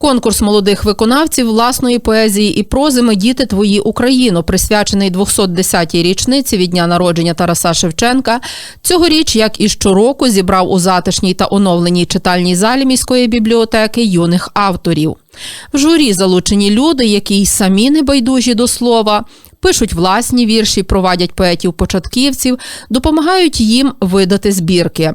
Конкурс молодих виконавців власної поезії і прози «Ми діти твої Україно, присвячений 210-й річниці від дня народження Тараса Шевченка. Цьогоріч, як і щороку, зібрав у затишній та оновленій читальній залі міської бібліотеки юних авторів. В журі залучені люди, які й самі не байдужі до слова. Пишуть власні вірші, провадять поетів-початківців, допомагають їм видати збірки.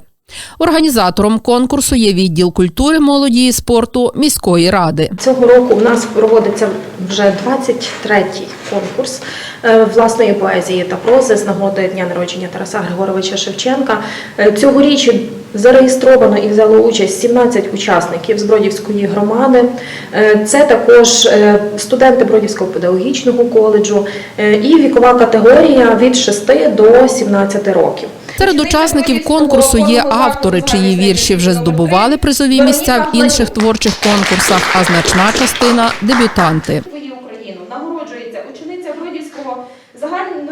Організатором конкурсу є відділ культури, молоді і спорту міської ради. Цього року у нас проводиться вже 23-й конкурс е, власної поезії та прози з нагоди дня народження Тараса Григоровича Шевченка. Е, Цьогоріч зареєстровано і взяло участь 17 учасників з Бродівської громади. Е, Це також е, студенти Бродівського педагогічного коледжу е, і вікова категорія від 6 до 17 років. Серед учасників конкурсу є автори, чиї вірші вже здобували призові місця в інших творчих конкурсах, а значна частина дебютанти. Україну нагороджується учениця Бродівського загального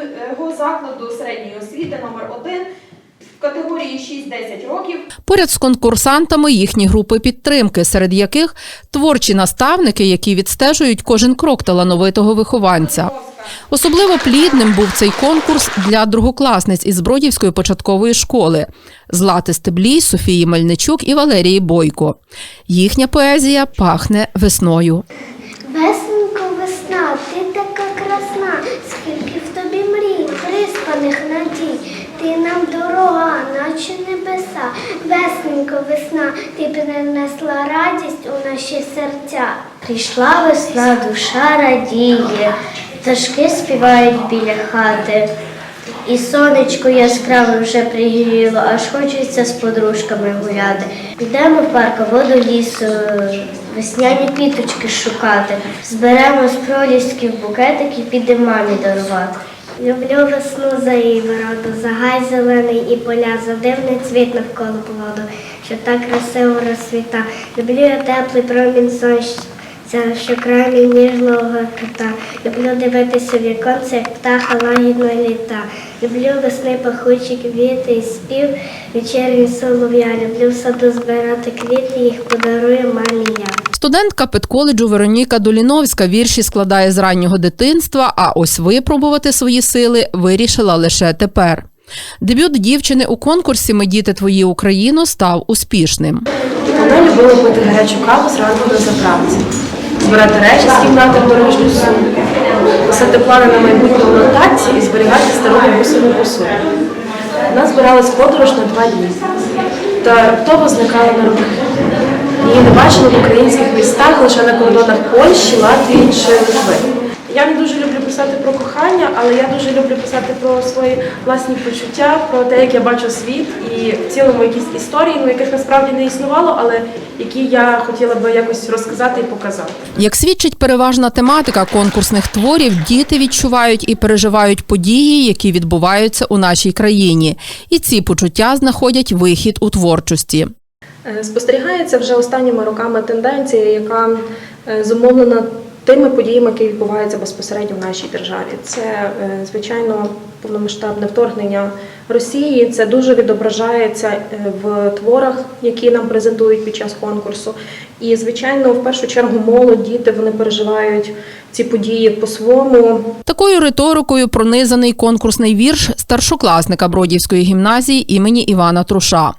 закладу середньої освіти номер 1 в категорії 6-10 років. Поряд з конкурсантами їхні групи підтримки, серед яких творчі наставники, які відстежують кожен крок талановитого вихованця. Особливо плідним був цей конкурс для другокласниць із Бродівської початкової школи Злати Стеблій, Софії Мельничук і Валерії Бойко. Їхня поезія пахне весною. Весенько весна, ти така весна, ти принесла радість у наші серця. Прийшла весна, душа радіє, пташки співають біля хати. І сонечко яскраве вже пригріло, аж хочеться з подружками гуляти. Підемо в парк, воду лісу, весняні квіточки шукати. Зберемо з пролісків букетик і підемо мамі дарувати. Люблю весну за її вроду, за гай зелений і поля, за дивний цвіт навколо плоду, що так красиво розцвіта. Люблю я теплий промінь сонця, що край ніжного кота. Люблю дивитися в віконце, як птаха лагідно літа. Люблю весни пахучі квіти і спів вечірній солов'я. Люблю в саду збирати квіти, їх подарую мамі я. Студентка педколеджу Вероніка Доліновська вірші складає з раннього дитинства, а ось випробувати свої сили вирішила лише тепер. Дебют дівчини у конкурсі Ми діти твої Україно став успішним. Вона любила пити гарячу каву зранку на заправці, збирати речі з кімнати в дорожню сумку, писати плани на майбутню нотації і зберігати стару бабусину посуду. Вона збиралась подорож на два дні та раптово зникала на роки. Її не бачили в українських містах лише на кордонах Польщі, Латвії чи Литви. Я не дуже люблю писати про кохання, але я дуже люблю писати про свої власні почуття, про те, як я бачу світ і в цілому якісь історії, ну яких насправді не існувало, але які я хотіла би якось розказати і показати. Як свідчить переважна тематика конкурсних творів, діти відчувають і переживають події, які відбуваються у нашій країні, і ці почуття знаходять вихід у творчості. Е, Спостерігається вже останніми роками тенденція, яка е, зумовлена тими подіями, які відбуваються безпосередньо в нашій державі. Це, е, звичайно, повномасштабне вторгнення Росії. Це дуже відображається в творах, які нам презентують під час конкурсу. І, звичайно, в першу чергу молодь, діти вони переживають ці події по-своєму. Такою риторикою пронизаний конкурсний вірш старшокласника Бродівської гімназії імені Івана Труша.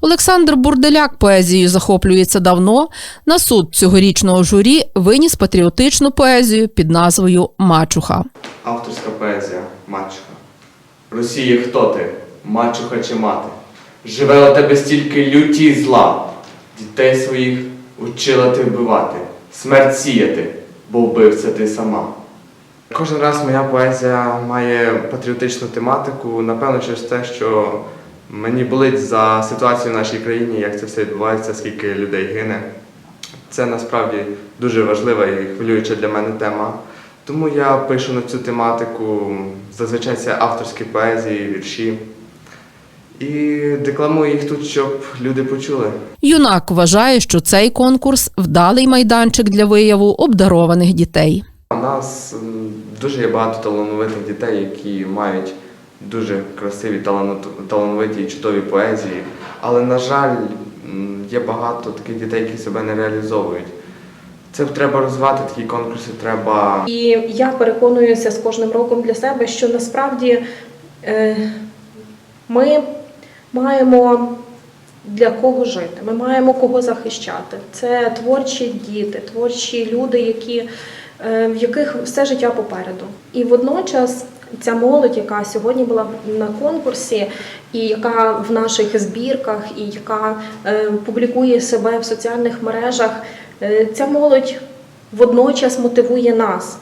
Олександр Бурделяк поезією захоплюється давно. На суд цьогорічного журі виніс патріотичну поезію під назвою Мачуха. Авторська поезія Мачуха. Росії, хто ти? Мачуха чи мати? Живе у тебе стільки люті й зла. Дітей своїх учила ти вбивати, смерть сіяти, бо вбивця ти сама. Кожен раз моя поезія має патріотичну тематику, напевно, через те, що мені болить за ситуацію в нашій країні, як це все відбувається, скільки людей гине. Це насправді дуже важлива і хвилююча для мене тема. Тому я пишу на цю тематику. Зазвичай це авторські поезії, вірші. І декламую їх тут, щоб люди почули. Юнак вважає, що цей конкурс вдалий майданчик для вияву обдарованих дітей. У нас дуже є багато талановитих дітей, які мають дуже красиві, талановиті і чудові поезії. Але, на жаль, є багато таких дітей, які себе не реалізовують. Це треба розвивати, такі конкурси треба І я переконуюся з кожним роком для себе, що насправді е, ми маємо для кого жити, ми маємо кого захищати. Це творчі діти, творчі люди, які, е, в яких все життя попереду. І водночас ця молодь, яка сьогодні була на конкурсі, і яка в наших збірках, і яка е, публікує себе в соціальних мережах, е, ця молодь водночас мотивує нас.